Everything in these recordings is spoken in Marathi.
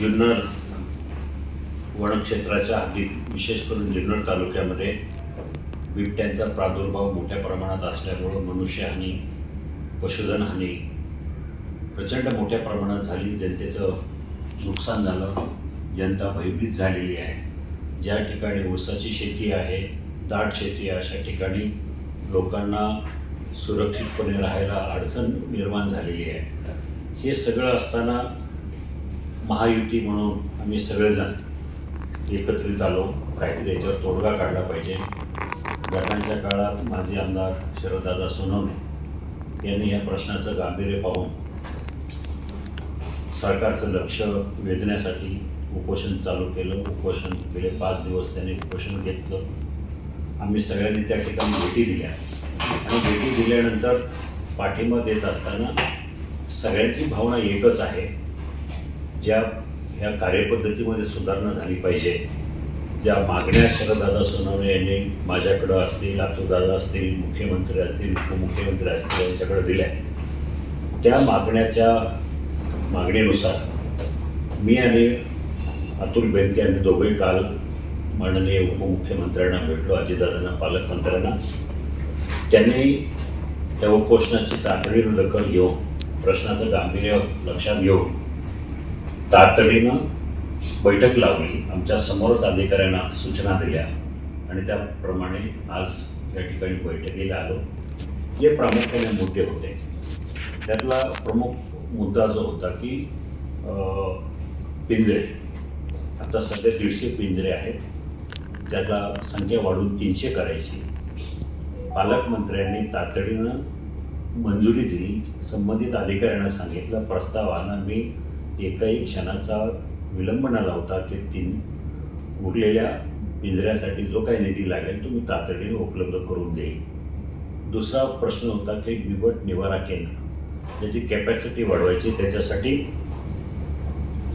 जुन्नर वनक्षेत्राच्या हद्दीत विशेष करून जुन्नर तालुक्यामध्ये बिबट्यांचा प्रादुर्भाव मोठ्या प्रमाणात असल्यामुळं मनुष्यहानी पशुधन हानी प्रचंड मोठ्या प्रमाणात झाली. जनतेचं नुकसान झालं. जनता भयभीत झालेली आहे. ज्या ठिकाणी ऊसाची शेती आहे दाट शेती आहे अशा ठिकाणी लोकांना सुरक्षितपणे राहायला अडचण निर्माण झालेली आहे. हे सगळं असताना महायुती म्हणून आम्ही सगळेजण एकत्रित आलो. काहीतरी याच्यावर तोडगा काढला पाहिजे. गटांच्या काळात माजी आमदार शरददादा सोनवणे यांनी या प्रश्नाचं गांभीर्य पाहून सरकारचं लक्ष वेधण्यासाठी उपोषण चालू केलं. उपोषण गेले पाच दिवस त्यांनी उपोषण घेतलं. आम्ही सगळ्यांनी त्या ठिकाणी भेटी दिल्या. आणि भेटी दिल्यानंतर पाठिंबा देत असताना सगळ्यांची भावना एकच आहे. ज्या ह्या कार्यपद्धतीमध्ये सुधारणा झाली पाहिजे ज्या मागण्या शरददादा सोनवणे यांनी माझ्याकडं असतील अतुलदादा असतील मुख्यमंत्री असतील उपमुख्यमंत्री असतील यांच्याकडे दिल्या. त्या मागण्याच्या मागणीनुसार मी आणि अतुल बेनके यांनी दोघे काल माननीय उपमुख्यमंत्र्यांना भेटलो अजितदादांना पालकमंत्र्यांना. त्यांनी त्या उपोषणाची तातडीनं दखल घेऊन प्रश्नाचं गांभीर्य लक्षात घेऊन तातडीनं बैठक लावली. आमच्या समोरच अधिकाऱ्यांना सूचना दिल्या आणि त्याप्रमाणे आज या ठिकाणी बैठकीला आलो. जे प्रामुख्याने मुद्दे होते त्यातला प्रमुख मुद्दा जो होता की पिंजरे. आता सध्या दीडशे पिंजरे आहेत. त्यातला संख्या वाढून तीनशे करायची. पालकमंत्र्यांनी तातडीनं मंजुरी दिली. संबंधित अधिकाऱ्यांना सांगितलं प्रस्तावानं मी एकाही क्षणाचा विलंब न लावता ते तीन उरलेल्या पिंजऱ्यासाठी जो काही निधी लागेल तो मी तातडीने उपलब्ध करून देईल दुसरा प्रश्न होता की बिबट निवारा केंद्र त्याची कॅपॅसिटी वाढवायची त्याच्यासाठी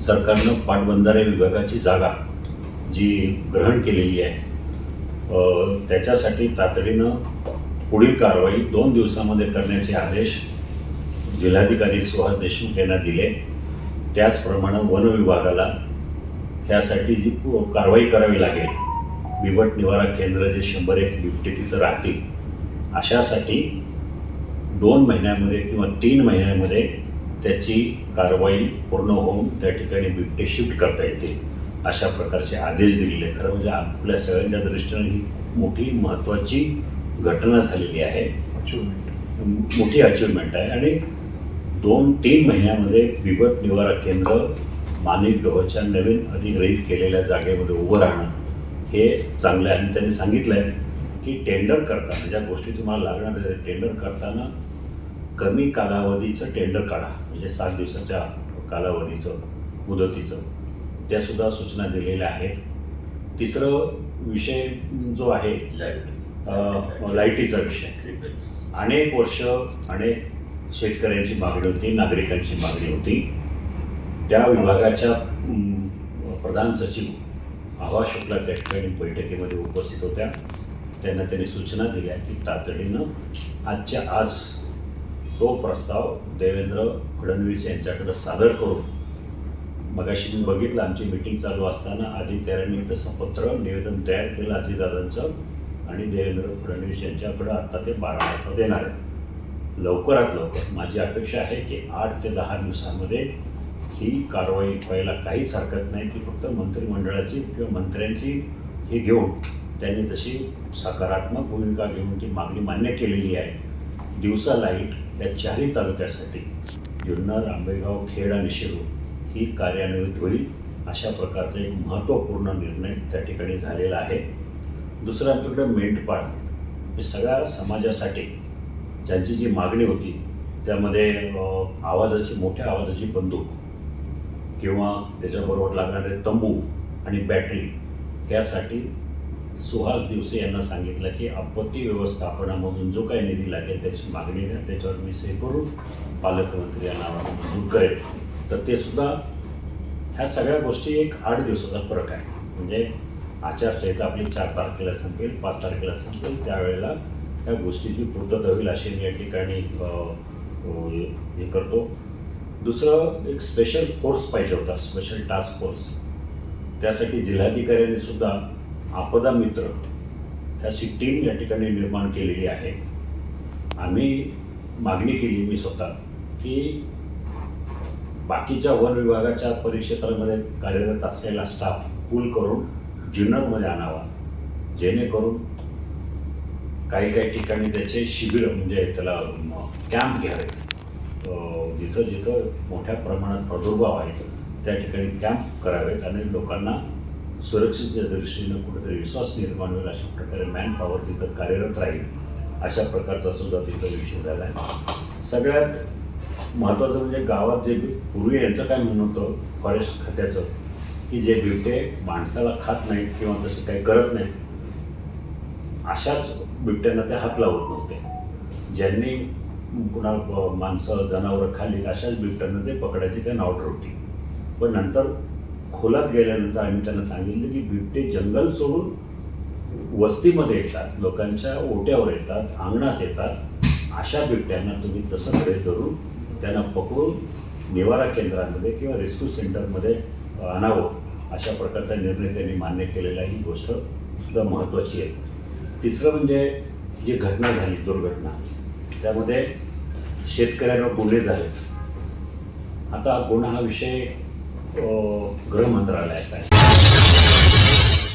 सरकारनं पाटबंधारे विभागाची जागा जी ग्रहण केलेली आहे त्याच्यासाठी तातडीनं पुढील कारवाई दोन दिवसामध्ये करण्याचे आदेश जिल्हाधिकारी सुहास देशमुख यांना दिले. त्याचप्रमाणे वन विभागाला ह्यासाठी जी कारवाई करावी लागेल बिबट निवारा केंद्र जे शंभर एक बिबटे तिथं राहतील अशासाठी दोन महिन्यामध्ये किंवा तीन महिन्यामध्ये त्याची कारवाई पूर्ण होऊन त्या ठिकाणी बिबटे शिफ्ट करता येतील अशा प्रकारचे आदेश दिलेले खरं म्हणजे आपल्या सगळ्यांच्या दृष्टीनं ही मोठी महत्त्वाची घटना झालेली आहे. मोठी अचिव्हमेंट आहे. आणि दोन तीन महिन्यामध्ये विपत निवारा केंद्र मानिक डोहच्या नवीन अधिग्रहित केलेल्या जागेमध्ये उभं राहणं हे चांगलं आहे. आणि त्यांनी सांगितलं आहे की टेंडर करताना ज्या गोष्टी तुम्हाला लागणार आहेत टेंडर करताना कमी कालावधीचं टेंडर काढा. म्हणजे सात दिवसाच्या कालावधीचं मुदतीचं. त्यासुद्धा सूचना दिलेल्या आहेत. तिसरं विषय जो आहे लाइट लाईटीचा विषय. अनेक वर्ष अनेक शेतकऱ्यांची मागणी होती नागरिकांची मागणी होती. त्या विभागाच्या प्रधान सचिव आवाज शुक्ला त्या ठिकाणी बैठकीमध्ये उपस्थित होत्या. त्यांना त्यांनी सूचना दिल्या की तातडीनं आजच्या आज तो प्रस्ताव देवेंद्र फडणवीस यांच्याकडे सादर करून मगाशी मी बघितलं आमची मिटिंग चालू असताना अधिकाऱ्यांनी तसं पत्र निवेदन तयार केलं अजितदादांचं आणि देवेंद्र फडणवीस यांच्याकडं आता ते बारा वाजता देणार आहेत. लवकरात लवकर. माझी अपेक्षा आहे की आठ ते दहा दिवसांमध्ये ही कारवाई व्हायला काहीच हरकत नाही. ती फक्त मंत्रिमंडळाची किंवा मंत्र्यांची हे घेऊन त्यांनी तशी सकारात्मक भूमिका घेऊन ती मागणी मान्य केलेली आहे. दिवसा लाइट या चारही तालुक्यासाठी जुन्नर आंबेगाव खेड आणि शिरूर ही कार्यान्वित होईल अशा प्रकारचा एक महत्त्वपूर्ण निर्णय त्या ठिकाणी झालेला आहे. दुसरं आमच्याकडे मेंढपाळ हे सगळ्या समाजासाठी ज्यांची जी मागणी होती त्यामध्ये आवाजाची मोठ्या आवाजाची बंदूक किंवा त्याच्याबरोबर लागणारे तंबू आणि बॅटरी यासाठी सुहास दिवसे यांना सांगितलं की आपत्ती व्यवस्थापनामधून जो काही निधी लागेल त्याची मागणी द्या त्याच्यावर मी से करून पालकमंत्री या मंजूर करेल तर ते सुद्धा ह्या सगळ्या गोष्टी एक आठ दिवसाचा फरक आहे. म्हणजे आचारसंहिता आपली चार तारखेला संपेल पाच तारखेला संपेल त्यावेळेला ह्या गोष्टीची पूर्तता होईल अशी मी या ठिकाणी हे करतो. दुसरं एक स्पेशल फोर्स पाहिजे होता स्पेशल टास्क फोर्स त्यासाठी जिल्हाधिकाऱ्यांनी सुद्धा आपदा मित्र अशी टीम या ठिकाणी निर्माण केलेली आहे. आम्ही मागणी केली मी स्वतः की बाकीच्या वन विभागाच्या परिक्षेत्रामध्ये कार्यरत असलेला स्टाफ पूल करून जुन्नरमध्ये आणावा. जेणेकरून काही काही ठिकाणी त्याचे शिबिर म्हणजे त्याला कॅम्प घ्यावे. जिथं जिथं मोठ्या प्रमाणात प्रादुर्भाव आहे त्या ठिकाणी कॅम्प करावेत आणि लोकांना सुरक्षेच्या दृष्टीनं कुठेतरी विश्वास निर्माण होईल अशा प्रकारे मॅन पॉवर तिथं कार्यरत राहील. अशा प्रकारचा सुद्धा तिथं विषय झाला आहे. सगळ्यात महत्त्वाचं म्हणजे गावात जे पूर्वी यांचं काय म्हणणं होतं फॉरेस्ट खात्याचं की जे बिबटे माणसाला खात नाहीत किंवा तसं काही करत नाहीत अशाच बिबट्यांना ते हात लावत नव्हते. ज्यांनी पुन्हा माणसं जनावरं खाल्लीत अशाच बिबट्यांना ते पकडायची त्यांना ऑर्डर होती. पण नंतर खोलात गेल्यानंतर आम्ही त्यांना सांगितलं की बिबटे जंगल सोडून वस्तीमध्ये येतात. लोकांच्या ओट्यावर येतात अंगणात येतात. अशा बिबट्यांना तुम्ही तसं कडे धरून त्यांना पकडून निवारा केंद्रामध्ये किंवा रेस्क्यू सेंटरमध्ये आणावं. अशा प्रकारचा निर्णय त्यांनी मान्य केलेला. ही गोष्ट सुद्धा महत्त्वाची आहे. तिसरं म्हणजे जी घटना झाली दुर्घटना त्यामध्ये शेतकऱ्यांवर गुन्हे झाले. आता गुन्हा हा विषय गृह मंत्रालयाचा आहे.